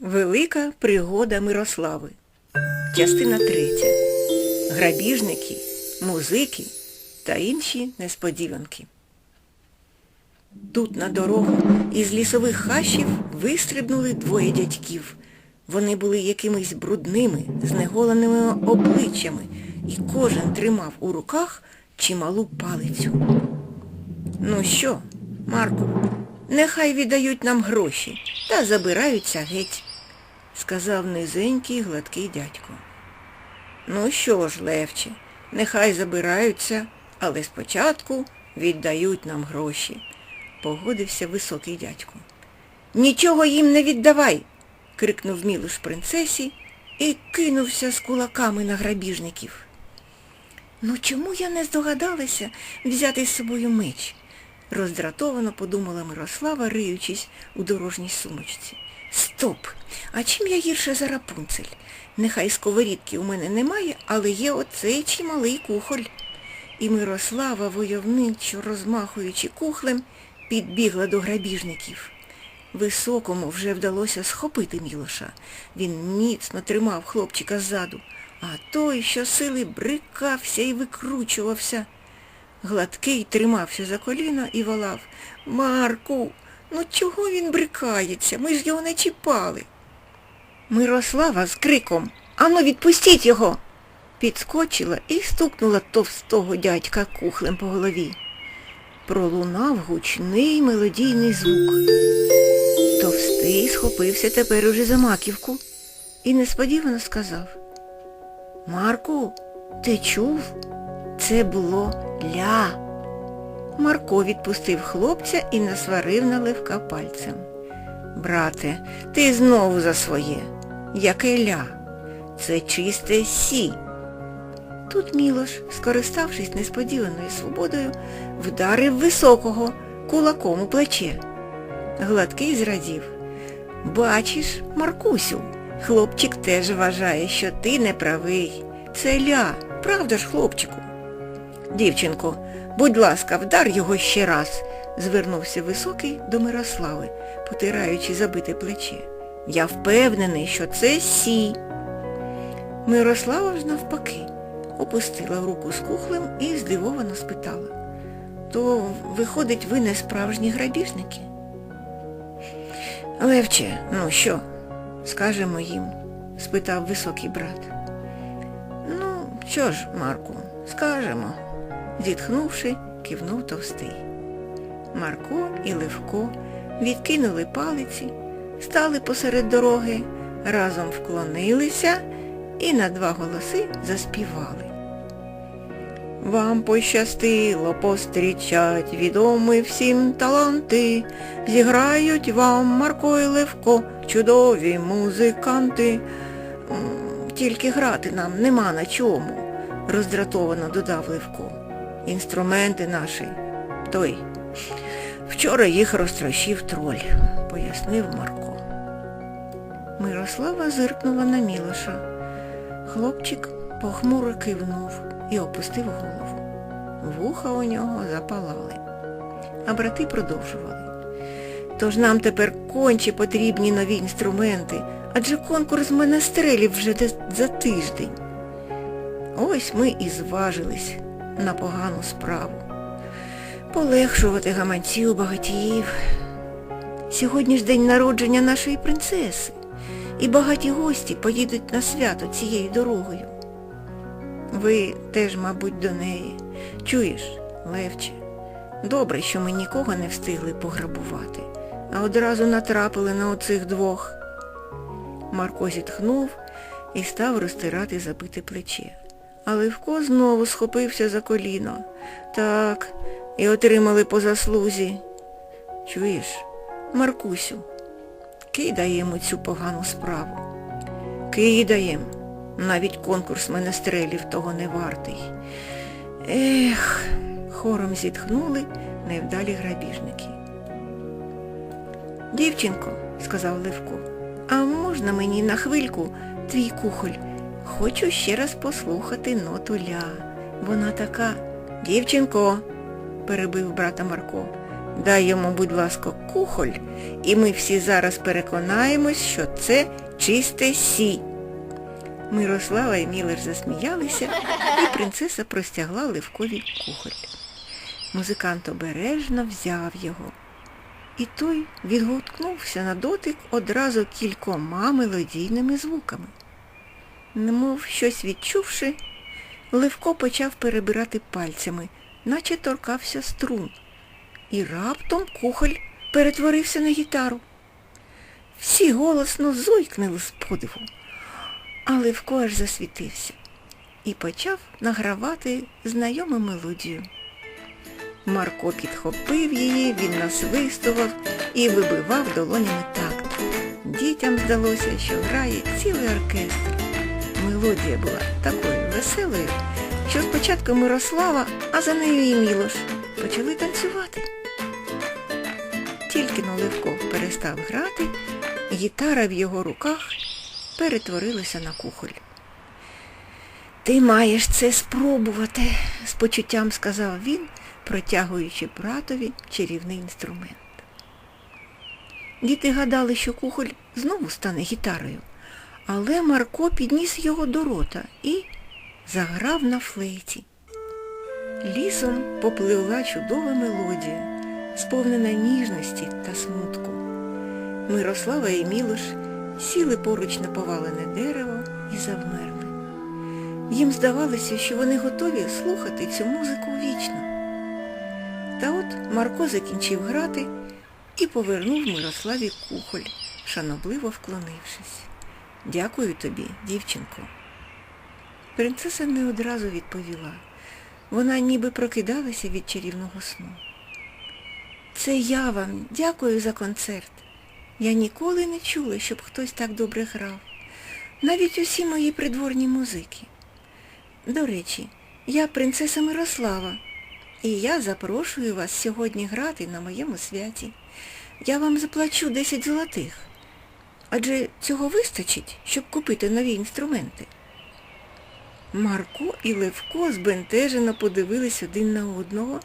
Велика пригода Мирослави. Частина третя. Грабіжники, музики та інші несподіванки. Тут на дорогу із лісових хащів вистрибнули двоє дядьків. Вони були якимись брудними, знеголеними обличчями, і кожен тримав у руках чималу палицю. Ну що, Марку, нехай віддають нам гроші та забираються геть, сказав низенький гладкий дядько. Ну що ж, Левче, нехай забираються, але спочатку віддають нам гроші, погодився високий дядько. Нічого їм не віддавай, крикнув Мілуш принцесі і кинувся з кулаками на грабіжників. Ну чому я не здогадалася взяти з собою меч? роздратовано подумала Мирослава, риючись у дорожній сумочці. Стоп! А чим я гірше за Рапунцель? Нехай сковорідки у мене немає, але є оцей чималий кухоль. І Мирослава, войовничо розмахуючи кухлем, підбігла до грабіжників. Високому вже вдалося схопити Мілоша. Він міцно тримав хлопчика ззаду, а той щосили брикався і викручувався. Гладкий тримався за коліно і волав Марку, ну чого він брикається? Ми ж його не чіпали. Мирослава з криком Ану, відпустіть його. Підскочила і стукнула товстого дядька кухлем по голові. Пролунав гучний мелодійний звук. Товстий схопився тепер уже за маківку і несподівано сказав Марку, ти чув? Це було ля. Марко відпустив хлопця і насварив на Левка пальцем. Брате, ти знову за своє. Яке ля? Це чисте сі. Тут Мілош, скориставшись несподіваною свободою, вдарив високого кулаком у плече. Гладкий зрадів. Бачиш, Маркусю, хлопчик теж вважає, що ти не правий. Це ля, правда ж, хлопчику? Дівчинко, будь ласка, вдар його ще раз, звернувся високий до Мирослави, потираючи забите плече. Я впевнений, що це сі. Мирослава ж навпаки опустила руку з кухлем і здивовано спитала. То, виходить, ви не справжні грабіжники? Левче, ну що, скажемо їм? спитав високий брат. Ну, що ж, Марку, скажемо, зітхнувши, кивнув товстий. Марко і Левко відкинули палиці, стали посеред дороги, разом вклонилися і на два голоси заспівали. Вам пощастило пострічать відомі всім таланти, зіграють вам Марко і Левко, чудові музиканти. Тільки грати нам нема на чому, роздратовано додав Левко. Інструменти наші. Той. Вчора їх розтрощив троль, пояснив Марко. Мирослава зиркнула на Мілоша. Хлопчик похмуро кивнув і опустив голову. Вуха у нього запалали. А брати продовжували. Тож нам тепер конче потрібні нові інструменти, адже конкурс менестрелів вже десь за тиждень. Ось ми і зважились на погану справу. Полегшувати гаманці у багатіїв. Сьогодні ж день народження нашої принцеси, і багаті гості поїдуть на свято цією дорогою. Ви теж, мабуть, до неї. Чуєш, Левче, добре, що ми нікого не встигли пограбувати, а одразу натрапили на оцих двох. Марко зітхнув і став розтирати забите плече. А Левко знову схопився за коліно. Так, і отримали по заслузі. Чуєш, Маркусю, кидаємо цю погану справу. Кидаєм. Навіть конкурс менестрелів того не вартий. Ех, хором зітхнули невдалі грабіжники. Дівчинко, сказав Левко, а можна мені на хвильку твій кухоль? Хочу ще раз послухати ноту ля. Вона така. Дівчинко, перебив брата Марко, Дай йому, будь ласка, кухоль, і ми всі зараз переконаємось, що це чисте сі. Мирослава і Мілеш засміялися, і принцеса простягла Левкові кухоль. Музикант обережно взяв його. І той відгукнувся на дотик одразу кількома мелодійними звуками. Немов щось відчувши, Левко почав перебирати пальцями, наче торкався струн. І раптом кухоль перетворився на гітару. Всі голосно зойкнули з подиву, а Левко аж засвітився і почав награвати знайому мелодію. Марко підхопив її, він насвистував і вибивав долонями такт. Дітям здалося, що грає цілий оркестр. Мелодія була такою веселою, що спочатку Мирослава, а за нею і Мілош почали танцювати. Тільки но Левко перестав грати, гітара в його руках перетворилася на кухоль. Ти маєш це спробувати, з почуттям сказав він, протягуючи братові чарівний інструмент. Діти гадали, що кухоль знову стане гітарою, але Марко підніс його до рота і заграв на флейті. Лісом попливла чудова мелодія, сповнена ніжності та смутку. Мирослава і Мілош сіли поруч на повалене дерево і завмерли. Їм здавалося, що вони готові слухати цю музику вічно. Та от Марко закінчив грати і повернув Мирославі кухоль, шанобливо вклонившись. Дякую тобі, дівчинко. Принцеса не одразу відповіла. Вона ніби прокидалася від чарівного сну. Це я вам дякую за концерт. Я ніколи не чула, щоб хтось так добре грав. Навіть усі мої придворні музики. До речі, я принцеса Мирослава, і я запрошую вас сьогодні грати на моєму святі. Я вам заплачу 10 золотих. Адже цього вистачить, щоб купити нові інструменти. Марко і Левко збентежено подивились один на одного,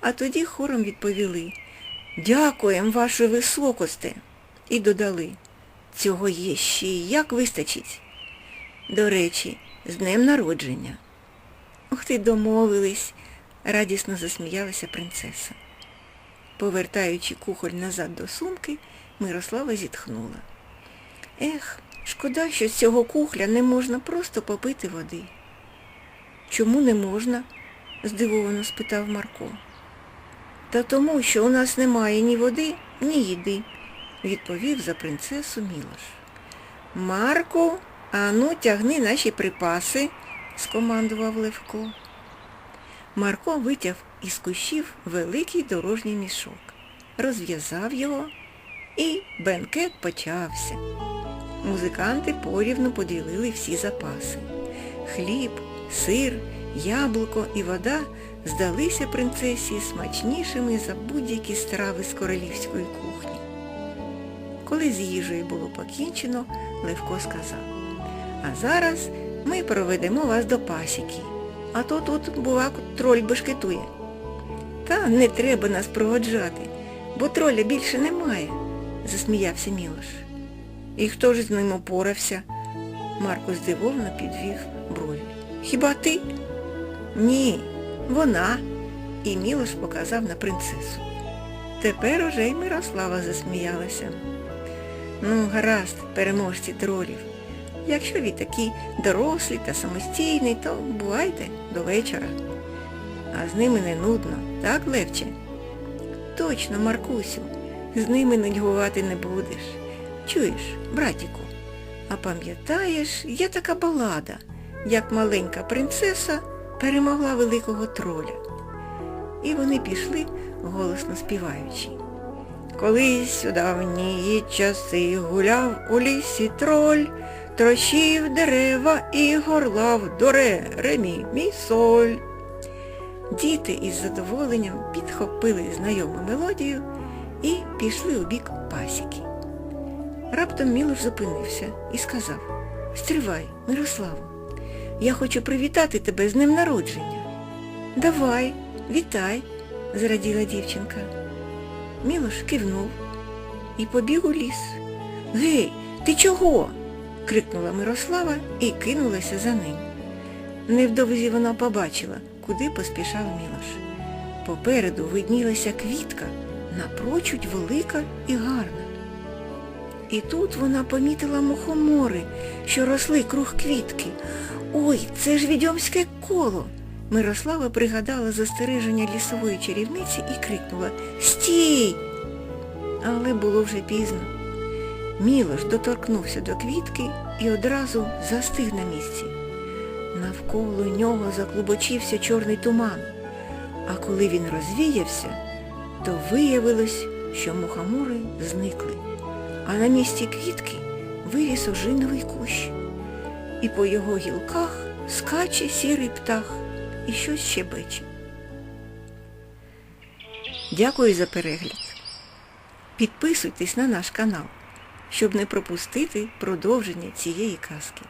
а тоді хором відповіли Дякуємо, ваше високосте. І додали Цього є ще й як вистачить. До речі, з днем народження. Ух ти, домовились, радісно засміялася принцеса. Повертаючи кухоль назад до сумки, Мирослава зітхнула. Ех, шкода, що з цього кухля не можна просто попити води. Чому не можна? здивовано спитав Марко. Та тому, що у нас немає ні води, ні їди, відповів за принцесу Мілош. Марку, ану, тягни наші припаси, скомандував Левко. Марко витяг із кущів великий дорожній мішок, розв'язав його і бенкет почався. Музиканти порівну поділили всі запаси. Хліб, сир, яблуко і вода здалися принцесі смачнішими за будь-які страви з королівської кухні. Коли з їжею було покінчено, Левко сказав, а зараз ми проведемо вас до пасіки, а то тут, бува, троль бешкетує. Та не треба нас проводжати, бо троля більше немає, засміявся Мілош. І хто ж з ним опорався? Марко здивовано підвів брові. Хіба ти? Ні, вона. І Мілош показав на принцесу. Тепер уже й Мирослава засміялася. Ну, гаразд, переможці тролів. Якщо ви такі дорослі та самостійні, то бувайте до вечора. А з ними не нудно, так, Левче? Точно, Маркусю, з ними нудьгувати не будеш. Чуєш, братіку, а пам'ятаєш, є така балада, як маленька принцеса перемогла великого троля. І вони пішли, голосно співаючи. Колись у давні часи гуляв у лісі троль, трощив дерева і горлав до ре, ремі, мій соль. Діти із задоволенням підхопили знайому мелодію і пішли у бік пасіки. Раптом Мілош зупинився і сказав Стривай, Мирославу, я хочу привітати тебе з днем народження. Давай, вітай, зраділа дівчинка. Мілош кивнув і побіг у ліс. Гей, ти чого? крикнула Мирослава і кинулася за ним. Невдовзі вона побачила, куди поспішав Мілош. Попереду виднілася квітка, напрочудь велика і гарна. І тут вона помітила мухомори, що росли круг квітки. Ой, це ж відьомське коло. Мирослава пригадала застереження лісової чарівниці і крикнула Стій! Але було вже пізно. Мілош доторкнувся до квітки і одразу застиг на місці. Навколо нього заклубочився чорний туман, а коли він розвіявся, то виявилось, що мухомори зникли, а на місці квітки виріс ожиновий кущ, і по його гілках скаче сірий птах і щось щебече. Дякую за перегляд. Підписуйтесь на наш канал, щоб не пропустити продовження цієї казки.